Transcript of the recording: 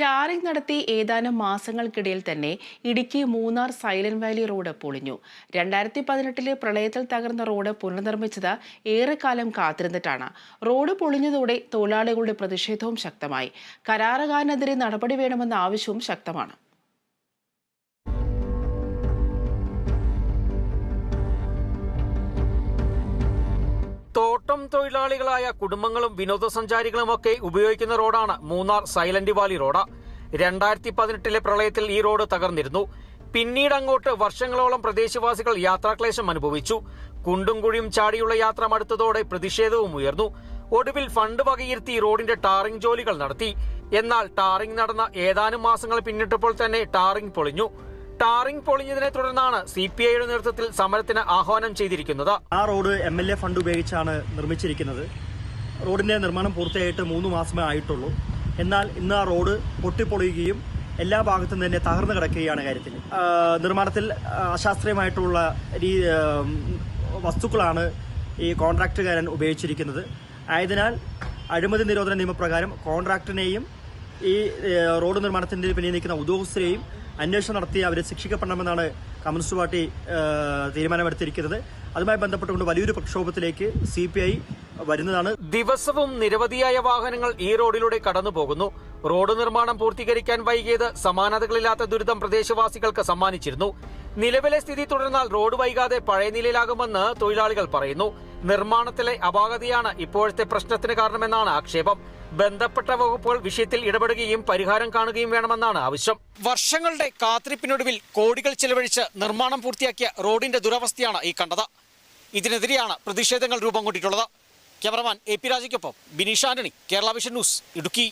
Tarring നടത്തി ഏതാനും മാസങ്ങൾക്കിടയിൽ തന്നെ Idukki Munnar Silent Valley road പൊളിഞ്ഞു. രണ്ടായിരത്തി പതിനെട്ടിലെ പ്രളയത്തിൽ തകർന്ന റോഡ് പുനർനിർമ്മിച്ചത് ഏറെക്കാലം കാത്തിരുന്നിട്ടാണ്. റോഡ് പൊളിഞ്ഞതോടെ തൊഴിലാളികളുടെ പ്രതിഷേധവും ശക്തമായി. കരാറുകാരനെതിരെ നടപടി വേണമെന്ന ആവശ്യവും ശക്തമാണ്. തോട്ടം തൊഴിലാളികളായ കുടുംബങ്ങളും വിനോദസഞ്ചാരികളുമൊക്കെ ഉപയോഗിക്കുന്ന റോഡാണ് മൂന്നാർ സൈലന്റ് വാലി റോഡ്. രണ്ടായിരത്തി പതിനെട്ടിലെ പ്രളയത്തിൽ ഈ റോഡ് തകർന്നിരുന്നു. പിന്നീട് അങ്ങോട്ട് വർഷങ്ങളോളം പ്രദേശവാസികൾ യാത്രാക്ലേശം അനുഭവിച്ചു. കുണ്ടും കുഴിയും ചാടിയുള്ള യാത്ര മടുത്തതോടെ പ്രതിഷേധവും ഉയർന്നു. ഒടുവിൽ ഫണ്ട് വകയിരുത്തി റോഡിന്റെ ടാറിംഗ് ജോലികൾ നടത്തി. എന്നാൽ ടാറിംഗ് നടന്ന ഏതാനും മാസങ്ങൾ പിന്നിട്ടപ്പോൾ തന്നെ ടാറിംഗ് പൊളിഞ്ഞു. ടാറിംഗ് പൊളിഞ്ഞതിനെ തുടർന്നാണ് സി പി ഐയുടെ നേതൃത്വത്തിൽ സമരത്തിന് ആഹ്വാനം ചെയ്തിരിക്കുന്നത്. ആ road M L A fund ഉപയോഗിച്ചാണ് നിർമ്മിച്ചിരിക്കുന്നത്. റോഡിന്റെ നിർമ്മാണം പൂർത്തിയായിട്ട് മൂന്ന് മാസമേ ആയിട്ടുള്ളൂ. എന്നാൽ ഇന്ന് ആ റോഡ് പൊട്ടിപ്പൊളിയുകയും എല്ലാ ഭാഗത്തും തന്നെ തകർന്നു കിടക്കുകയാണ് കാര്യത്തിൽ. നിർമ്മാണത്തിൽ അശാസ്ത്രീയമായിട്ടുള്ള രീ വസ്തുക്കളാണ് ഈ കോൺട്രാക്റ്റുകാരൻ ഉപയോഗിച്ചിരിക്കുന്നത്. ആയതിനാൽ അഴിമതി നിരോധന നിയമപ്രകാരം കോൺട്രാക്ടറിനെയും ഈ റോഡ് നിർമ്മാണത്തിന്റെ പിന്നിൽ നിൽക്കുന്ന ഉദ്യോഗസ്ഥരെയും അന്വേഷണം നടത്തി അവരെ ശിക്ഷിക്കപ്പെടണമെന്നാണ് കമ്മ്യൂണിസ്റ്റ് പാർട്ടി തീരുമാനമെടുത്തിരിക്കുന്നത്. അതുമായി ബന്ധപ്പെട്ടുകൊണ്ട് വലിയൊരു പ്രക്ഷോഭത്തിലേക്ക് സി വരുന്നതാണ്. ദിവസവും നിരവധിയായ വാഹനങ്ങൾ ഈ റോഡിലൂടെ കടന്നു പോകുന്നു റോഡ് നിർമ്മാണം പൂർത്തീകരിക്കാൻ വൈകിയത് സമാനതകളില്ലാത്ത ദുരിതം പ്രദേശവാസികൾക്ക് സമ്മാനിച്ചിരുന്നു. നിലവിലെ സ്ഥിതി തുടർന്നാൽ റോഡ് വൈകാതെ പഴയ നിലയിലാകുമെന്ന് തൊഴിലാളികൾ പറയുന്നു. നിർമ്മാണത്തിലെ അപാകതയാണ് ഇപ്പോഴത്തെ പ്രശ്നത്തിന് കാരണമെന്നാണ് ആക്ഷേപം. ബന്ധപ്പെട്ട വകുപ്പുകൾ വിഷയത്തിൽ ഇടപെടുകയും പരിഹാരം കാണുകയും വേണമെന്നാണ് ആവശ്യം. വർഷങ്ങളുടെ കാത്തിരിപ്പിനൊടുവിൽ കോടികൾ ചെലവഴിച്ച് നിർമ്മാണം പൂർത്തിയാക്കിയ റോഡിന്റെ ദുരവസ്ഥയാണ് ഈ കണ്ടത്. ഇതിനെതിരെയാണ് പ്രതിഷേധങ്ങൾ രൂപം കൊണ്ടിട്ടുള്ളത്. ക്യാമറമാൻ എ പി രാജയ്ക്കൊപ്പം ബിനീഷ് ആന്റണി കേരള വിഷൻ ന്യൂസ് ഇടുക്കി.